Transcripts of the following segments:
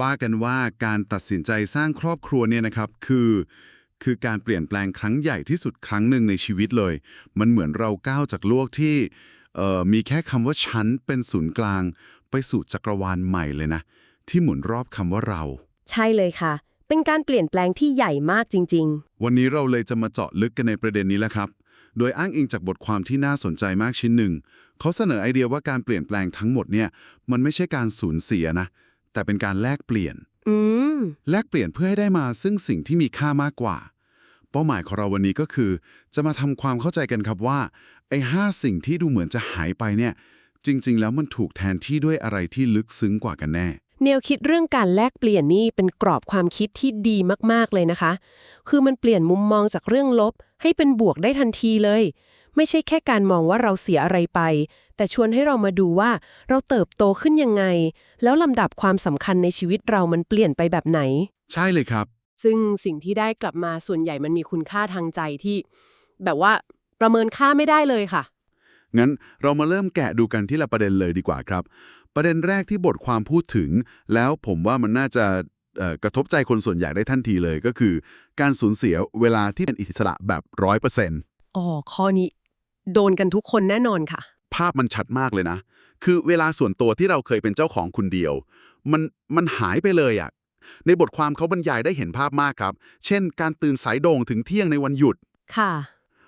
ว่ากันว่าการตัดสินใจสร้างครอบครัวเนี่ยนะครับคือ คือการเปลี่ยนแปลงครั้งใหญ่ที่สุดครั้งหนึ่งในชีวิตเลย มันเหมือนเราก้าวจากโลกที่เอ่อมีแค่คำว่าฉันเป็นศูนย์กลาง ไปสู่จักรวาลใหม่เลยนะ ที่หมุนรอบคำว่าเรา ใช่เลยค่ะ เป็นการเปลี่ยนแปลงที่ใหญ่มากจริงวันนี้เราเลยจะมาเจาะลึกกันในประเด็นนี้แหละครับ โดยอ้างอิงจากบทความที่น่าสนใจมากชิ้นหนึ่ง เขาเสนอไอเดียว่าการเปลี่ยนแปลงทั้งหมดเนี่ยมันไม่ใช่การสูญเสียนะ แต่เป็นการแลกเปลี่ยนๆอืมแลกเปลี่ยนเพื่อให้ได้มาซึ่งสิ่งที่มีค่ามากกว่า เป้าหมายของเราวันนี้ก็คือ จะมาทำความเข้าใจกันครับว่าไอ้ห้าสิ่งที่ดูเหมือนจะหายไปเนี่ย จริง ๆ แล้วมันถูกแทนที่ด้วยอะไรที่ลึกซึ้งกว่ากันแน่แนวคิดเรื่องการแลกเปลี่ยนนี่เป็นกรอบความคิดที่ดีมากๆเลยนะคะ คือมันเปลี่ยนมุมมองจากเรื่องลบให้เป็นบวกได้ทันทีเลย ไม่ใช่แค่การมองว่าเราเสียอะไรไป แต่ชวนให้เรามาดูว่าเราเติบโตขึ้นยังไง แล้วลำดับความสำคัญในชีวิตเรามันเปลี่ยนไปแบบไหน ใช่เลยครับ ซึ่งสิ่งที่ได้กลับมาส่วนใหญ่มันมีคุณค่าทางใจที่ แบบว่าประเมินค่าไม่ได้เลยค่ะ งั้นเรามาเริ่มแกะดูกันที่ละประเด็นเลยดีกว่าครับ ประเด็นแรกที่บทความพูดถึง แล้วผมว่ามันน่าจะเอ่อกระทบใจคนส่วนใหญ่ได้ทันทีเลยก็คือ การสูญเสียเวลาที่เป็นอิสระแบบร้อยเปอร์เซ็นต์อ๋อข้อนี้ โดนกันทุกคนแน่นอนค่ะ ภาพมันชัดมากเลยนะ คือเวลาส่วนตัวที่เราเคยเป็นเจ้าของคนเดียว มันมันหายไปเลยอะ่ะในบทความเขาบรรยายได้เห็นภาพมากครับ เช่น การตื่นสายโด่งถึงเที่ยงในวันหยุด ค่ะ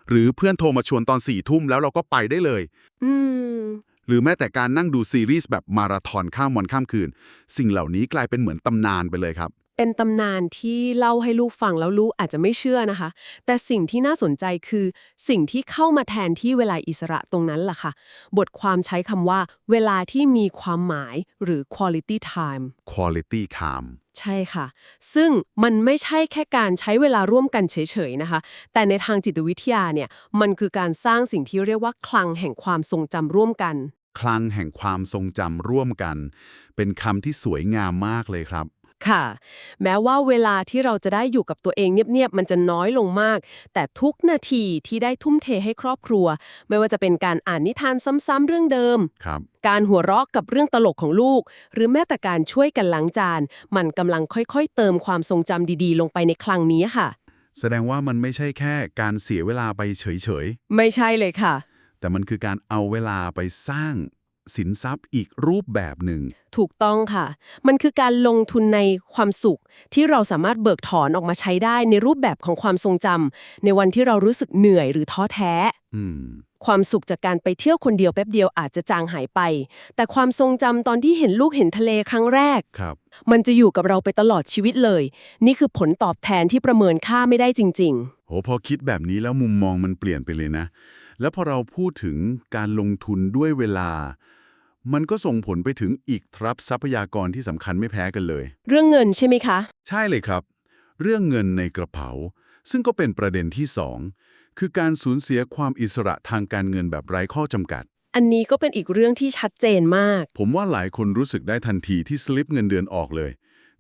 หรือเพื่อนโทรมาชวนตอนสี่ทุ่มแล้วเราก็ไปได้เลย อืม หรือแม้แต่การนั่งดูซีรีส์แบบมาราธอนข้ามวันข้ามคืน สิ่งเหล่านี้กลายเป็นเหมือนตำนานไปเลยครับ เป็นตำนานที่เล่าให้ลูกฟังแล้วลูกอาจจะไม่เชื่อนะคะ แต่สิ่งที่น่าสนใจคือ สิ่งที่เข้ามาแทนที่เวลาอิสระตรงนั้นล่ะค่ะ บทความใช้คำว่า เวลาที่มีความหมายหรือ quality time quality time ใช่ค่ะ ซึ่งมันไม่ใช่แค่การใช้เวลาร่วมกันเฉยๆนะคะ แต่ในทางจิตวิทยาเนี่ย มันคือการสร้างสิ่งที่เรียกว่าคลังแห่งความทรงจำร่วมกัน คลังแห่งความทรงจำร่วมกัน เป็นคำที่สวยงามมากเลยครับ ค่ะ แม้ว่าเวลาที่เราจะได้อยู่กับตัวเองเงียบๆ มันจะน้อยลงมาก แต่ทุกนาทีที่ได้ทุ่มเทให้ครอบครัว ไม่ว่าจะเป็นการอ่านนิทานซ้ำๆเรื่องเดิม ครับ การหัวเราะกับเรื่องตลกของลูก หรือแม้แต่การช่วยกันล้างจาน มันกำลังค่อยๆ เติมความทรงจำดีๆ ลงไปในคลังนี้ค่ะ แสดงว่ามันไม่ใช่แค่การเสียเวลาไปเฉยไม่ใช่เลยค่ะ ๆ แต่มันคือการเอาเวลาไปสร้าง สินทรัพย์อีกรูปแบบหนึ่ง ถูกต้องค่ะ มันคือการลงทุนในความสุข ที่เราสามารถเบิกถอนออกมาใช้ได้ในรูปแบบของความทรงจำในวันที่เรารู้สึกเหนื่อยหรือท้อแท้ อืม ความสุขจากการไปเที่ยวคนเดียวแป๊บเดียวอาจจะจางหายไป แต่ความทรงจำตอนที่เห็นลูกเห็นทะเลครั้งแรก ครับ มันจะอยู่กับเราไปตลอดชีวิตเลย นี่คือผลตอบแทนที่ประเมินค่าไม่ได้จริงโหพอคิดแบบนี้แล้วมุมมองมันเปลี่ยนไปเลยนะ แล้วพอเราพูดถึงการลงทุนด้วยเวลา มันก็ส่งผลไปถึงอีกทรัพย์ทรัพยากรที่สำคัญไม่แพ้กันเลยๆเรื่องเงินใช่ไหมคะ ใช่เลยครับ เรื่องเงินในกระเป๋า ซึ่งก็เป็นประเด็นที่สองคือการสูญเสียความอิสระทางการเงินแบบไร้ข้อจำกัด อันนี้ก็เป็นอีกเรื่องที่ชัดเจนมาก ผมว่าหลายคนรู้สึกได้ทันทีที่สลิปเงินเดือนออกเลย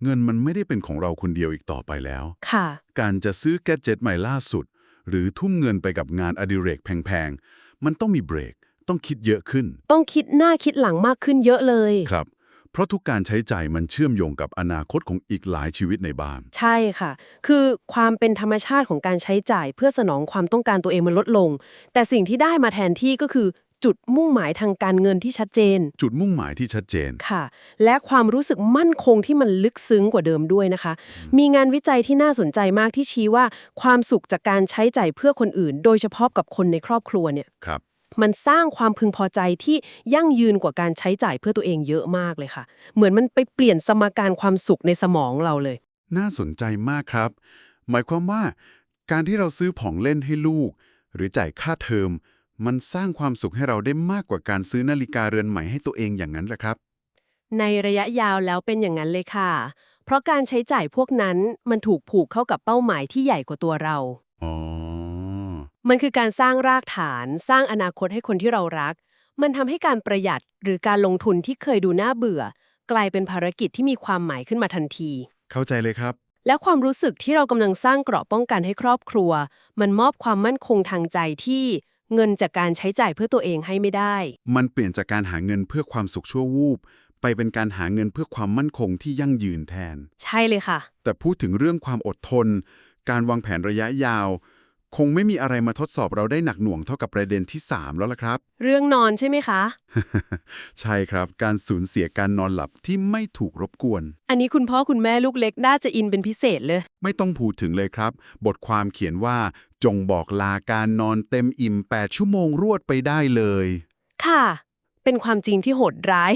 เงินมันไม่ได้เป็นของเราคนเดียวอีกต่อไปแล้ว ค่ะ การจะซื้อแกดเจ็ตใหม่ล่าสุด หรือทุ่มเงินไปกับงานอดิเรกแพงๆมันต้องมีเบรก ต้องคิดเยอะขึ้น ต้องคิดหน้าคิดหลังมากขึ้นเยอะเลย ครับ เพราะทุกการใช้จ่ายมันเชื่อมโยงกับอนาคตของอีกหลายชีวิตในบ้าน ใช่ค่ะ คือความเป็นธรรมชาติของการใช้จ่าย เพื่อสนองความต้องการตัวเองมันลดลง แต่สิ่งที่ได้มาแทนที่ก็คือจุดมุ่งหมายทางการเงินที่ชัดเจน จุดมุ่งหมายที่ชัดเจน ค่ะ และความรู้สึกมั่นคงที่มันลึกซึ้งกว่าเดิมด้วยนะคะ มีงานวิจัยที่น่าสนใจมากที่ชี้ว่า ความสุขจากการใช้จ่ายเพื่อคนอื่น โดยเฉพาะกับคนในครอบครัวเนี่ย ครับ มันสร้างความพึงพอใจที่ยั่งยืนกว่าการใช้จ่ายเพื่อตัวเองเยอะมากเลยค่ะ เหมือนมันไปเปลี่ยนสมการความสุขในสมองเราเลย น่าสนใจมากครับ หมายความว่า การที่เราซื้อของเล่นให้ลูก หรือจ่ายค่าเทอม มันสร้างความสุขให้เราได้มากกว่าการซื้อนาฬิกาเรือนใหม่ให้ตัวเองอย่างนั้นแหละครับ ในระยะยาวแล้วเป็นอย่างนั้นเลยค่ะ เพราะการใช้จ่ายพวกนั้นมันถูกผูกเข้ากับเป้าหมายที่ใหญ่กว่าตัวเรา อ๋อ มันคือการสร้างรากฐาน สร้างอนาคตให้คนที่เรารัก มันทำให้การประหยัดหรือการลงทุนที่เคยดูน่าเบื่อ กลายเป็นภารกิจที่มีความหมายขึ้นมาทันที เข้าใจเลยครับ และความรู้สึกที่เรากำลังสร้างเกราะป้องกันให้ครอบครัว มันมอบความมั่นคงทางใจที่เงินจากการใช้จ่ายเพื่อตัวเองให้ไม่ได้ มันเปลี่ยนจากการหาเงินเพื่อความสุขชั่ววูบ ไปเป็นการหาเงินเพื่อความมั่นคงที่ยั่งยืนแทน ใช่เลยค่ะ แต่พูดถึงเรื่องความอดทน การวางแผนระยะยาว คงไม่มีอะไรมาทดสอบเราได้หนักหน่วงเท่ากับประเด็นที่ 3 แล้วล่ะครับ เรื่องนอนใช่ไหมคะ ใช่ครับ การสูญเสียการนอนหลับที่ไม่ถูกรบกวน อันนี้คุณพ่อคุณแม่ลูกเล็กน่าจะอินเป็นพิเศษเลย ไม่ต้องพูดถึงเลยครับ บทความเขียนว่า จงบอกลาการนอนเต็มอิ่ม 8 ชั่วโมงรวดไปได้เลย ค่ะ เป็นความจริงที่โหดร้าย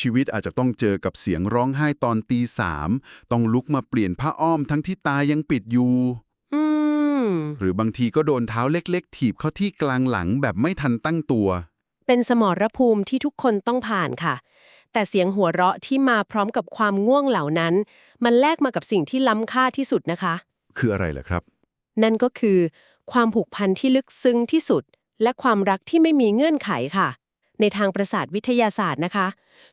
ชีวิตอาจจะต้องเจอกับเสียงร้องไห้ตอนตีสามต้องลุกมาเปลี่ยนผ้าอ้อมทั้งที่ตายังปิดอยู่อืม หรือบางทีก็โดนเท้าเล็กๆ ถีบเข้าที่กลางหลังแบบไม่ทันตั้งตัว เป็นสมรภูมิที่ทุกคนต้องผ่านค่ะ แต่เสียงหัวเราะที่มาพร้อมกับความง่วงเหล่านั้น มันแลกมากับสิ่งที่ล้ำค่าที่สุดนะคะ คืออะไรล่ะครับ นั่นก็คือ ความผูกพันที่ลึกซึ้งที่สุด และความรักที่ไม่มีเงื่อนไขค่ะ ในทางประสาทวิทยาศาสตร์นะคะ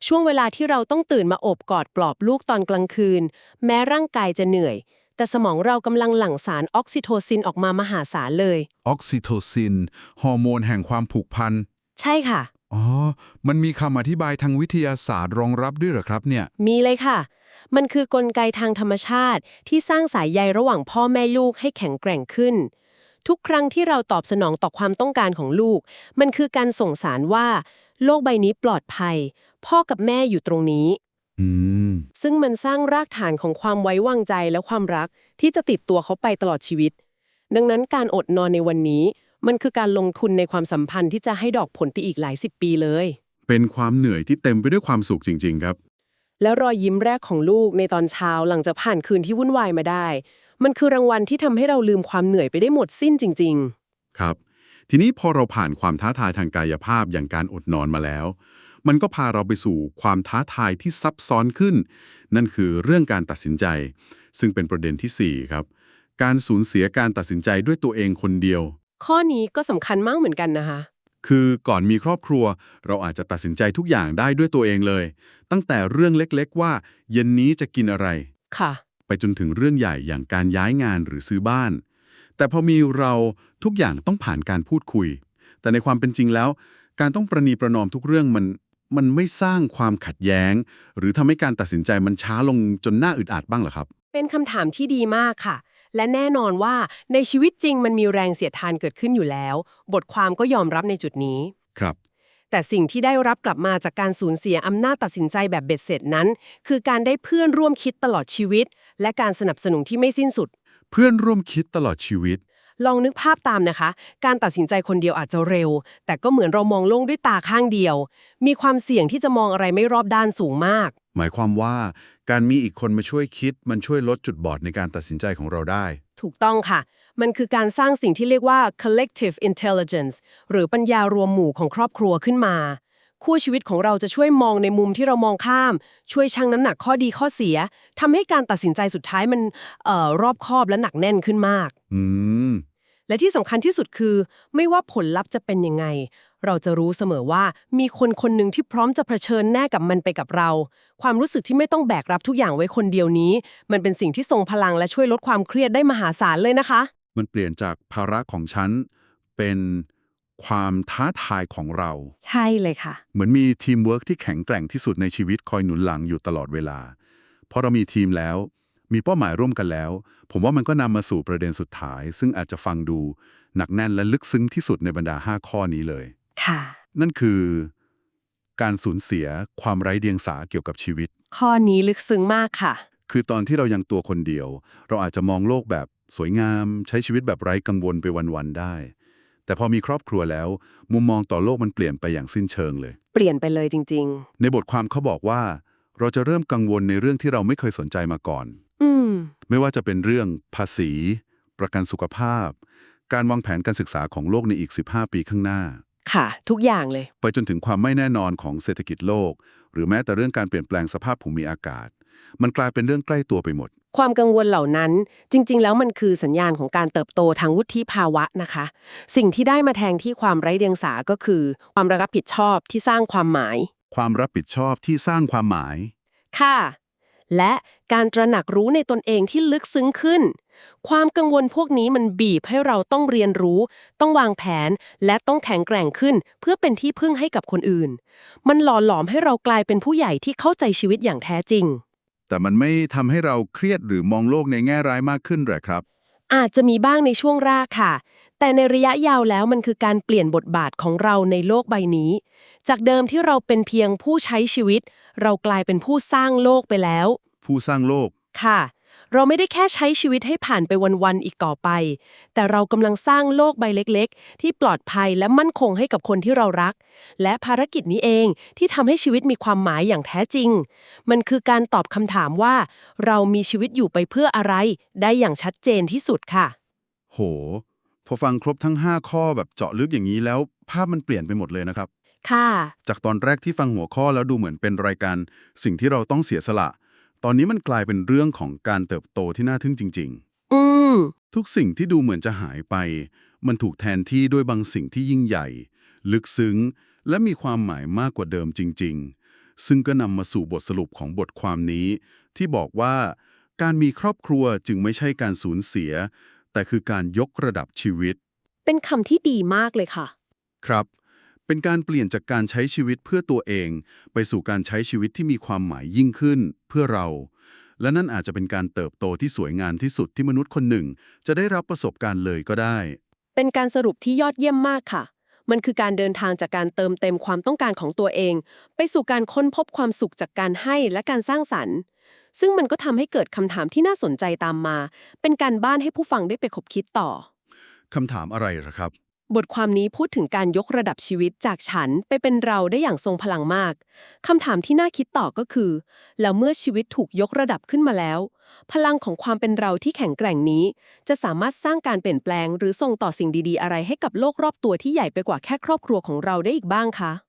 ช่วงเวลาที่เราต้องตื่นมาโอบกอดปลอบลูกตอนกลางคืน แม้ร่างกายจะเหนื่อย แต่สมองเรากำลังหลั่งสารออกซิโทซินออกมามหาศาลเลย ออกซิโทซิน ฮอร์โมนแห่งความผูกพัน ใช่ค่ะ อ๋อ มันมีคำอธิบายทางวิทยาศาสตร์รองรับด้วยเหรอครับเนี่ย มีเลยค่ะ มันคือกลไกทางธรรมชาติที่สร้างสายใยระหว่างพ่อแม่ลูกให้แข็งแกร่งขึ้น ทุกครั้งที่เราตอบสนองต่อความต้องการของลูก มันคือการส่งสารว่า โลกใบนี้ปลอดภัย พ่อกับแม่อยู่ตรงนี้อืม ซึ่งมันสร้างรากฐานของความไว้วางใจและความรักที่จะติดตัวเขาไปตลอดชีวิต ดังนั้นการอดนอนในวันนี้ มันคือการลงทุนในความสัมพันธ์ที่จะให้ดอกผลไปอีกหลายสิบปีเลย เป็นความเหนื่อยที่เต็มไปด้วยความสุขจริง ๆ ครับ แล้วรอยยิ้มแรกของลูกในตอนเช้าหลังจากผ่านคืนที่วุ่นวายมาได้ มันคือรางวัลที่ทำให้เราลืมความเหนื่อยไปได้หมดสิ้นจริงครับ ทีนี้พอเราผ่านความท้าทายทางกายภาพอย่างการอดนอนมาแล้ว มันก็พาเราไปสู่ความท้าทายที่ซับซ้อนขึ้น นั่นคือเรื่องการตัดสินใจ ซึ่งเป็นประเด็นทีสี่4 ครับ การสูญเสียการตัดสินใจด้วยตัวเองคนเดียวๆข้อนี้ก็สำคัญมากเหมือนกันนะคะ คือก่อนมีครอบครัว เราอาจจะตัดสินใจทุกอย่างได้ด้วยตัวเองเลย ตั้งแต่เรื่องเล็กๆ ว่า เย็นนี้จะกินอะไร ค่ะ ไปจนถึงเรื่องใหญ่อย่างการย้ายงานหรือซื้อบ้าน แต่พอมีเราทุกอย่างต้องผ่านการพูดคุย แต่ในความเป็นจริงแล้ว การต้องประนีประนอมทุกเรื่องมัน มันไม่สร้างความขัดแย้ง หรือทำให้การตัดสินใจมันช้าลงจนน่าอึดอัดบ้างเหรอครับ เป็นคำถามที่ดีมากค่ะ และแน่นอนว่าในชีวิตจริงมันมีแรงเสียดทานเกิดขึ้นอยู่แล้ว บทความก็ยอมรับในจุดนี้ ครับ แต่สิ่งที่ได้รับกลับมาจากการสูญเสียอำนาจตัดสินใจแบบเบ็ดเสร็จนั้น คือการได้เพื่อนร่วมคิดตลอดชีวิต และการสนับสนุนที่ไม่สิ้นสุด เพื่อนร่วมคิดตลอดชีวิต ลองนึกภาพตามนะคะ การตัดสินใจคนเดียวอาจจะเร็ว แต่ก็เหมือนเรามองโลกด้วยตาข้างเดียว มีความเสี่ยงที่จะมองอะไรไม่รอบด้านสูงมาก หมายความว่า การมีอีกคนมาช่วยคิด มันช่วยลดจุดบอดในการตัดสินใจของเราได้ ถูกต้องค่ะ มันคือการสร้างสิ่งที่เรียกว่า collective intelligence หรือปัญญารวมหมู่ของครอบครัวขึ้นมา คู่ชีวิตของเราจะช่วยมองในมุมที่เรามองข้าม ช่วยชั่งน้ำหนักข้อดีข้อเสียทำให้การตัดสินใจสุดท้ายมันเอ่อรอบคอบและหนักแน่นขึ้นมาก อืม และที่สำคัญที่สุดคือ ไม่ว่าผลลัพธ์จะเป็นยังไง เราจะรู้เสมอว่ามีคนคนหนึ่งที่พร้อมจะเผชิญแน่กับมันไปกับเรา ความรู้สึกที่ไม่ต้องแบกรับทุกอย่างไว้คนเดียวนี้ มันเป็นสิ่งที่ทรงพลังและช่วยลดความเครียดได้มหาศาลเลยนะคะ มันเปลี่ยนจากภาระของฉันเป็น ความท้าทายของเรา ใช่เลยค่ะ เหมือนมีทีมเวิร์กที่แข็งแกร่งที่สุดในชีวิตคอยหนุนหลังอยู่ตลอดเวลาพอเรามีทีมแล้ว มีเป้าหมายร่วมกันแล้ว ผมว่ามันก็นำมาสู่ประเด็นสุดท้าย ซึ่งอาจจะฟังดูหนักแน่นและลึกซึ้งที่สุดในบรรดา 5 ข้อนี้เลย ค่ะ นั่นคือ การสูญเสียความไร้เดียงสาเกี่ยวกับชีวิต ข้อนี้ลึกซึ้งมากค่ะ คือตอนที่เรายังตัวคนเดียว เราอาจจะมองโลกแบบสวยงาม ใช้ชีวิตแบบไร้กังวลไปวันๆได้ แต่พอมีครอบครัวแล้ว มุมมองต่อโลกมันเปลี่ยนไปอย่างสิ้นเชิงเลย เปลี่ยนไปเลยจริง ในบทความเขาบอกว่า เราจะเริ่มกังวลในเรื่องที่เราไม่เคยสนใจมาก่อน ๆ อืม ไม่ว่าจะเป็นเรื่องภาษี ประกันสุขภาพ การวางแผนการศึกษาของโลกในอีก 15 ปีข้างหน้า ค่ะ ทุกอย่างเลย ไปจนถึงความไม่แน่นอนของเศรษฐกิจโลก หรือแม้แต่เรื่องการเปลี่ยนแปลงสภาพภูมิอากาศ มันกลายเป็นเรื่องใกล้ตัวไปหมด ความกังวลเหล่านั้นจริง ๆ แล้วมันคือสัญญาณของการเติบโตทางวุฒิภาวะนะคะ สิ่งที่ได้มาแทนที่ความไร้เดียงสาก็คือ ความรับผิดชอบที่สร้างความหมาย ความรับผิดชอบที่สร้างความหมาย ค่ะ และการตระหนักรู้ในตนเองที่ลึกซึ้งขึ้น ความกังวลพวกนี้มันบีบให้เราต้องเรียนรู้ ต้องวางแผน และต้องแข็งแกร่งขึ้น เพื่อเป็นที่พึ่งให้กับคนอื่น มันหล่อหลอมให้เรากลายเป็นผู้ใหญ่ที่เข้าใจชีวิตอย่างแท้จริง แต่มันไม่ทำให้เราเครียดหรือมองโลกในแง่ร้ายมากขึ้นหรอครับ อาจจะมีบ้างในช่วงแรกค่ะ แต่ในระยะยาวแล้วมันคือการเปลี่ยนบทบาทของเราในโลกใบนี้ จากเดิมที่เราเป็นเพียงผู้ใช้ชีวิต เรากลายเป็นผู้สร้างโลกไปแล้ว ผู้สร้างโลก ค่ะ เราไม่ได้แค่ใช้ชีวิตให้ผ่านไปวันๆอีกต่อไป แต่เรากำลังสร้างโลกใบเล็กๆ ที่ปลอดภัยและมั่นคงให้กับคนที่เรารัก และภารกิจนี้เองที่ทำให้ชีวิตมีความหมายอย่างแท้จริง มันคือการตอบคำถามว่า เรามีชีวิตอยู่ไปเพื่ออะไร ได้อย่างชัดเจนที่สุดค่ะ โห พอฟังครบทั้ง 5 ข้อแบบเจาะลึกอย่างนี้แล้ว ภาพมันเปลี่ยนไปหมดเลยนะครับ ค่ะ จากตอนแรกที่ฟังหัวข้อแล้วดูเหมือนเป็นรายการ สิ่งที่เราต้องเสียสละ ตอนนี้มันกลายเป็นเรื่องของการเติบโตที่น่าทึ่งจริงอืมๆทุกสิ่งที่ดูเหมือนจะหายไป มันถูกแทนที่ด้วยบางสิ่งที่ยิ่งใหญ่ ลึกซึ้ง และมีความหมายมากกว่าเดิมจริง ๆ ซึ่งก็นำมาสู่บทสรุปของบทความนี้ ที่บอกว่า การมีครอบครัวจึงไม่ใช่การสูญเสีย แต่คือการยกระดับชีวิต เป็นคำที่ดีมากเลยค่ะ ครับ เป็นการเปลี่ยนจากการใช้ชีวิตเพื่อตัวเอง ไปสู่การใช้ชีวิตที่มีความหมายยิ่งขึ้นเพื่อเรา และนั่นอาจจะเป็นการเติบโตที่สวยงามที่สุดที่มนุษย์คนหนึ่ง จะได้รับประสบการณ์เลยก็ได้ เป็นการสรุปที่ยอดเยี่ยมมากค่ะ มันคือการเดินทางจากการเติมเต็มความต้องการของตัวเอง ไปสู่การค้นพบความสุขจากการให้และการสร้างสรรค์ ซึ่งมันก็ทำให้เกิดคำถามที่น่าสนใจตามมา เป็นการบ้านให้ผู้ฟังได้ไปคบคิดต่อคำถามอะไรเหรอครับ บทความนี้พูดถึงการยกระดับชีวิตจากฉันไปเป็นเราได้อย่างทรงพลังมาก คำถามที่น่าคิดต่อก็คือ แล้วเมื่อชีวิตถูกยกระดับขึ้นมาแล้ว พลังของความเป็นเราที่แข็งแกร่งนี้ จะสามารถสร้างการเปลี่ยนแปลง หรือส่งต่อสิ่งดีๆ อะไรให้กับโลกรอบตัวที่ใหญ่ไปกว่าแค่ครอบครัวของเราได้อีกบ้างคะ